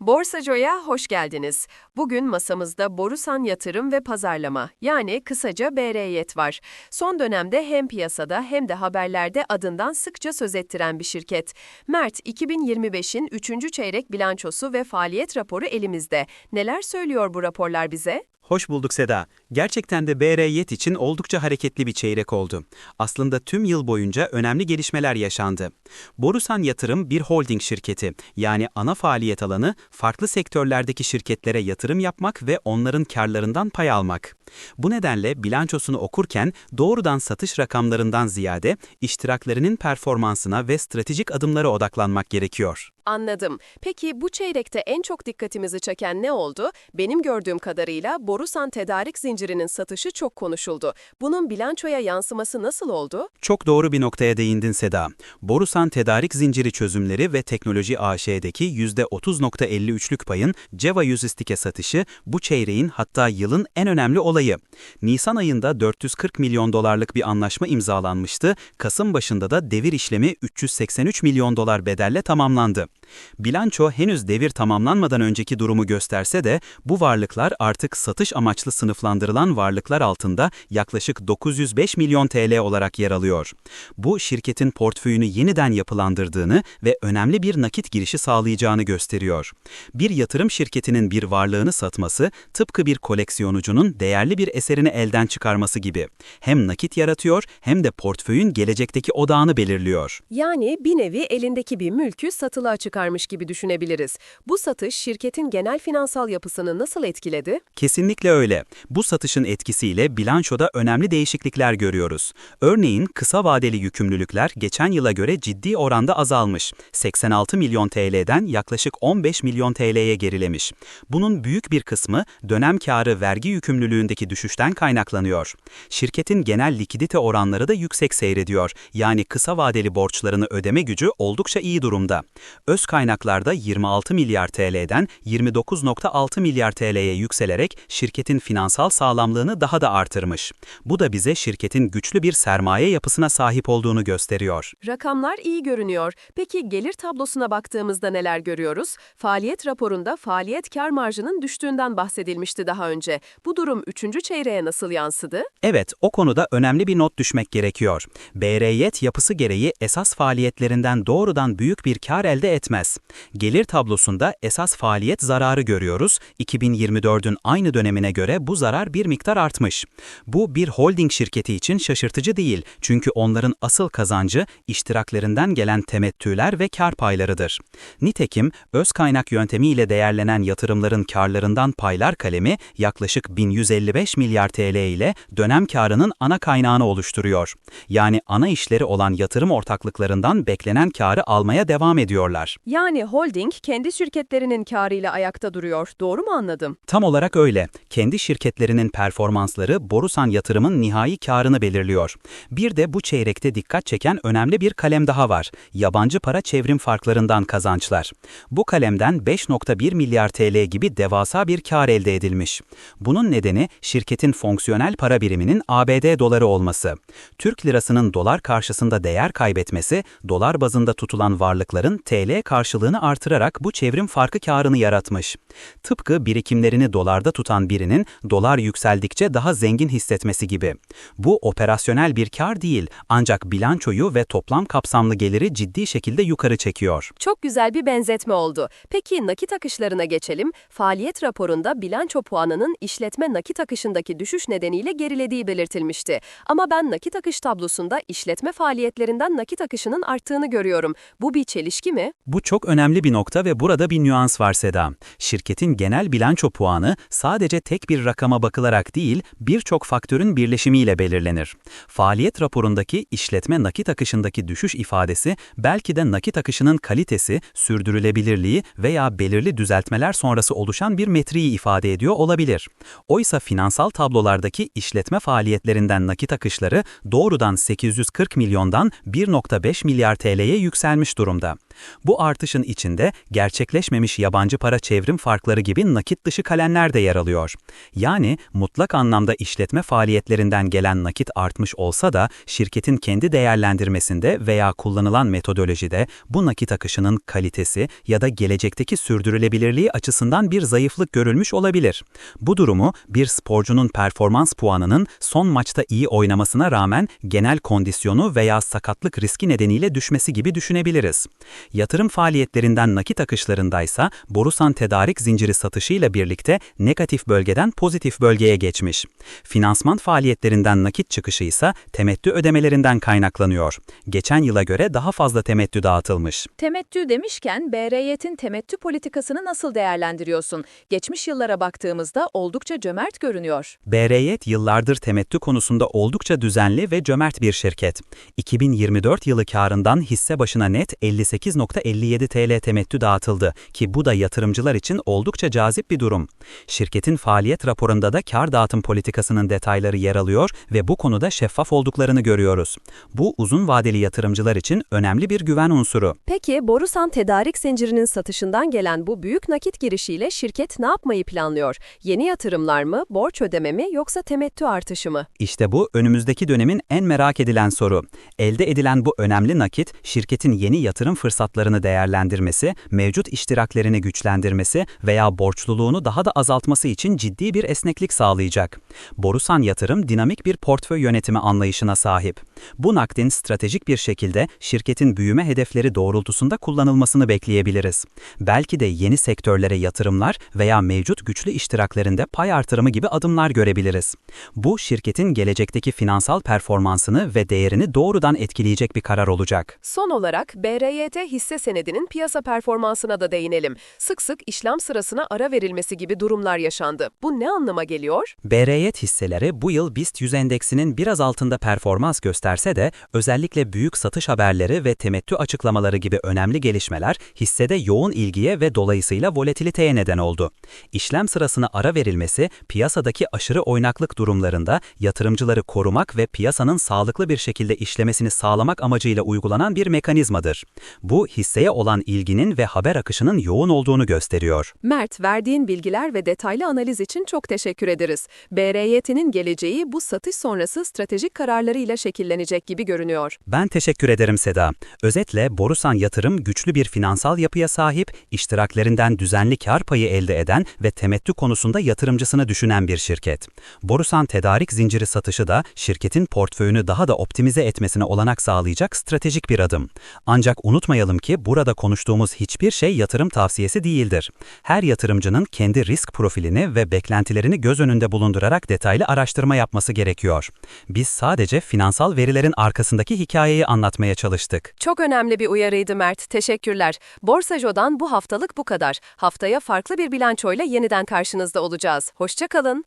Borsaco'ya hoş geldiniz. Bugün masamızda Borusan Yatırım ve Pazarlama yani kısaca BRYET var. Son dönemde hem piyasada hem de haberlerde adından sıkça söz ettiren bir şirket. Mert, 2025'in 3. çeyrek bilançosu ve faaliyet raporu elimizde. Neler söylüyor bu raporlar bize? Hoş bulduk Seda. Gerçekten de BR Yet için oldukça hareketli bir çeyrek oldu. Aslında tüm yıl boyunca önemli gelişmeler yaşandı. Borusan Yatırım bir holding şirketi, yani ana faaliyet alanı farklı sektörlerdeki şirketlere yatırım yapmak ve onların karlarından pay almak. Bu nedenle bilançosunu okurken doğrudan satış rakamlarından ziyade iştiraklerinin performansına ve stratejik adımlara odaklanmak gerekiyor. Anladım. Peki bu çeyrekte en çok dikkatimizi çeken ne oldu? Benim gördüğüm kadarıyla Borusan tedarik zincirinin satışı çok konuşuldu. Bunun bilançoya yansıması nasıl oldu? Çok doğru bir noktaya değindin Seda. Borusan tedarik zinciri çözümleri ve teknoloji AŞ'deki %30.53'lük payın Ceva Yüzistik'e satışı bu çeyreğin hatta yılın en önemli olayı. Nisan ayında 440 milyon dolarlık bir anlaşma imzalanmıştı. Kasım başında da devir işlemi 383 milyon dolar bedelle tamamlandı. Bilanço henüz devir tamamlanmadan önceki durumu gösterse de bu varlıklar artık satış amaçlı sınıflandırılan varlıklar altında yaklaşık 905 milyon TL olarak yer alıyor. Bu şirketin portföyünü yeniden yapılandırdığını ve önemli bir nakit girişi sağlayacağını gösteriyor. Bir yatırım şirketinin bir varlığını satması tıpkı bir koleksiyonucunun değerli bir eserini elden çıkarması gibi. Hem nakit yaratıyor hem de portföyün gelecekteki odağını belirliyor. Yani bir nevi elindeki bir mülkü satılığa çıkarmış gibi düşünebiliriz. Bu satış şirketin genel finansal yapısını nasıl etkiledi? Kesinlikle öyle. Bu satışın etkisiyle bilançoda önemli değişiklikler görüyoruz. Örneğin kısa vadeli yükümlülükler geçen yıla göre ciddi oranda azalmış. 86 milyon TL'den yaklaşık 15 milyon TL'ye gerilemiş. Bunun büyük bir kısmı dönem karı vergi yükümlülüğündeki düşüşten kaynaklanıyor. Şirketin genel likidite oranları da yüksek seyrediyor. Yani kısa vadeli borçlarını ödeme gücü oldukça iyi durumda. Öz kaynaklarda 26 milyar TL'den 29.6 milyar TL'ye yükselerek şirketin finansal sağlamlığını daha da artırmış. Bu da bize şirketin güçlü bir sermaye yapısına sahip olduğunu gösteriyor. Rakamlar iyi görünüyor. Peki gelir tablosuna baktığımızda neler görüyoruz? Faaliyet raporunda faaliyet kar marjının düştüğünden bahsedilmişti daha önce. Bu durum 3. çeyreğe nasıl yansıdı? Evet, o konuda önemli bir not düşmek gerekiyor. BRYET yapısı gereği esas faaliyetlerinden doğrudan büyük bir kar elde etmez. Gelir tablosunda esas faaliyet zararı görüyoruz. 2024'ün aynı dönemine göre bu zarar bir miktar artmış. Bu bir holding şirketi için şaşırtıcı değil. Çünkü onların asıl kazancı iştiraklerinden gelen temettüler ve kar paylarıdır. Nitekim öz kaynak yöntemiyle değerlenen yatırımların karlarından paylar kalemi yaklaşık 1155 milyar TL ile dönem karının ana kaynağını oluşturuyor. Yani ana işleri olan yatırım ortaklıklarından beklenen karı almaya devam ediyorlar. Yani holding kendi şirketlerinin karıyla ayakta duruyor. Doğru mu anladım? Tam olarak öyle. Kendi şirketlerinin performansları Borusan yatırımın nihai karını belirliyor. Bir de bu çeyrekte dikkat çeken önemli bir kalem daha var. Yabancı para çevrim farklarından kazançlar. Bu kalemden 5.1 milyar TL gibi devasa bir kar elde edilmiş. Bunun nedeni şirketin fonksiyonel para biriminin ABD doları olması. Türk lirasının dolar karşısında değer kaybetmesi, dolar bazında tutulan varlıkların TL karşılığını artırarak bu çevrim farkı karını yaratmış. Tıpkı birikimlerini dolarda tutan birinin dolar yükseldikçe daha zengin hissetmesi gibi. Bu operasyonel bir kar değil ancak bilançoyu ve toplam kapsamlı geliri ciddi şekilde yukarı çekiyor. Çok güzel bir benzetme oldu. Peki nakit akışlarına geçelim. Faaliyet raporunda bilanço puanının işletme nakit akışındaki düşüş nedeniyle gerilediği belirtilmişti. Ama ben nakit akış tablosunda işletme faaliyetlerinden nakit akışının arttığını görüyorum. Bu bir çelişki mi? Bu çok önemli bir nokta ve burada bir nüans var Seda. Şirketin genel bilanço puanı sadece tek bir rakama bakılarak değil, birçok faktörün birleşimiyle belirlenir. Faaliyet raporundaki işletme nakit akışındaki düşüş ifadesi belki de nakit akışının kalitesi, sürdürülebilirliği veya belirli düzeltmeler sonrası oluşan bir metriği ifade ediyor olabilir. Oysa finansal tablolardaki işletme faaliyetlerinden nakit akışları doğrudan 840 milyondan 1.5 milyar TL'ye yükselmiş durumda. Bu artışın içinde gerçekleşmemiş yabancı para çevrim farkları gibi nakit dışı kalemler de yer alıyor. Yani mutlak anlamda işletme faaliyetlerinden gelen nakit artmış olsa da şirketin kendi değerlendirmesinde veya kullanılan metodolojide bu nakit akışının kalitesi ya da gelecekteki sürdürülebilirliği açısından bir zayıflık görülmüş olabilir. Bu durumu bir sporcunun performans puanının son maçta iyi oynamasına rağmen genel kondisyonu veya sakatlık riski nedeniyle düşmesi gibi düşünebiliriz. Yatırım faaliyetlerinden nakit akışlarındaysa Borusan tedarik zinciri satışıyla birlikte negatif bölgeden pozitif bölgeye geçmiş. Finansman faaliyetlerinden nakit çıkışı ise temettü ödemelerinden kaynaklanıyor. Geçen yıla göre daha fazla temettü dağıtılmış. Temettü demişken BRYT'in temettü politikasını nasıl değerlendiriyorsun? Geçmiş yıllara baktığımızda oldukça cömert görünüyor. BRYT yıllardır temettü konusunda oldukça düzenli ve cömert bir şirket. 2024 yılı karından hisse başına net 58.57 TL temettü dağıtıldı ki bu da yatırımcılar için oldukça cazip bir durum. Şirketin faaliyet raporunda da kar dağıtım politikasının detayları yer alıyor ve bu konuda şeffaf olduklarını görüyoruz. Bu uzun vadeli yatırımcılar için önemli bir güven unsuru. Peki Borusan tedarik zincirinin satışından gelen bu büyük nakit girişiyle şirket ne yapmayı planlıyor? Yeni yatırımlar mı, borç ödeme mi yoksa temettü artışı mı? İşte bu önümüzdeki dönemin en merak edilen soru. Elde edilen bu önemli nakit, şirketin yeni yatırım fırsatlarını değerlendirmesi, mevcut iştiraklerini güçlendirmesi veya borçluluğunu daha da azaltması için ciddi bir esneklik sağlayacak. Borusan Yatırım dinamik bir portföy yönetimi anlayışına sahip. Bu nakdin stratejik bir şekilde şirketin büyüme hedefleri doğrultusunda kullanılmasını bekleyebiliriz. Belki de yeni sektörlere yatırımlar veya mevcut güçlü iştiraklerinde pay artırımı gibi adımlar görebiliriz. Bu şirketin gelecekteki finansal performansını ve değerini doğrudan etkileyecek bir karar olacak. Son olarak BRYT hisse senedinin piyasa performansına da değinelim. Sık sık işlem sırasına ara verilmesi gibi durumlar yaşandı. Bu ne anlama geliyor? BRYT hisseleri bu yıl BIST 100 endeksinin biraz altında performans gösterse de özellikle büyük satış haberleri ve temettü açıklamaları gibi önemli gelişmeler hissede yoğun ilgiye ve dolayısıyla volatiliteye neden oldu. İşlem sırasına ara verilmesi piyasadaki aşırı oynaklık durumlarında yatırımcıları korumak ve piyasanın sağlıklı bir şekilde işlemesini sağlamak amacıyla uygulanan bir mekanizmadır. Bu hisseye olan ilginin ve haber akışının yoğun olduğunu gösteriyor. Mert, verdiğin bilgiler ve detaylı analiz için çok teşekkür ederiz. BRYT'nin geleceği bu satış sonrası stratejik kararlarıyla şekillenecek gibi görünüyor. Ben teşekkür ederim Seda. Özetle Borusan Yatırım güçlü bir finansal yapıya sahip, iştiraklerinden düzenli kar payı elde eden ve temettü konusunda yatırımcısını düşünen bir şirket. Borusan tedarik zinciri satışı da şirketin portföyünü daha da optimize etmesine olanak sağlayacak stratejik bir adım. Ancak unutmayalım ki burada konuştuğumuz hiçbir şey yatırım tavsiyesi değildir. Her yatırımcının kendi risk profilini ve beklentilerini göz önünde bulundurarak detaylı araştırma yapması gerekiyor. Biz sadece finansal verilerin arkasındaki hikayeyi anlatmaya çalıştık. Çok önemli bir uyarıydı Mert. Teşekkürler. Borsajo'dan bu haftalık bu kadar. Haftaya farklı bir bilançoyla yeniden karşınızda olacağız. Hoşça kalın.